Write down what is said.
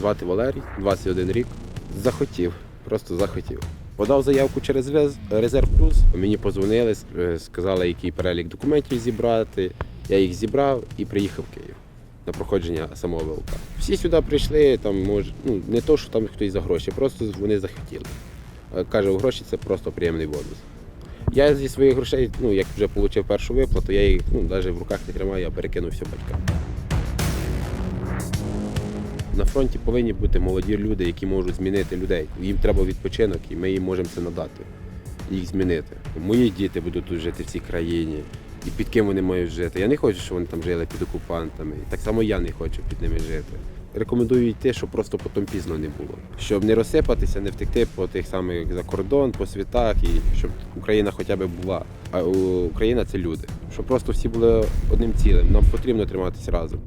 Звати Валерій, 21 рік. Захотів, просто захотів. Подав заявку через Резерв Плюс. Мені позвонили, е, сказали, який перелік документів зібрати. Я їх зібрав і приїхав в Київ на проходження самого ВЛК. Всі сюди прийшли, там може, ну не то, що там хтось за гроші, просто вони захотіли. Е, Каже, гроші це просто приємний бонус. Я зі своїх грошей, ну як вже отримав першу виплату, я їх ну, навіть в руках не тримаю, я перекинув все батькам. На фронті повинні бути молоді люди, які можуть змінити людей. Їм треба відпочинок, і ми їм можемо це надати, їх змінити. Мої діти будуть тут жити в цій країні. І під ким вони мають жити. Я не хочу, щоб вони там жили під окупантами. І так само я не хочу під ними жити. Рекомендую йти, щоб просто потім пізно не було. Щоб не розсипатися, не втекти по тих самих за кордон, по світах, і щоб Україна хоча б була. А Україна це люди. Щоб просто всі були одним цілим. Нам потрібно триматися разом.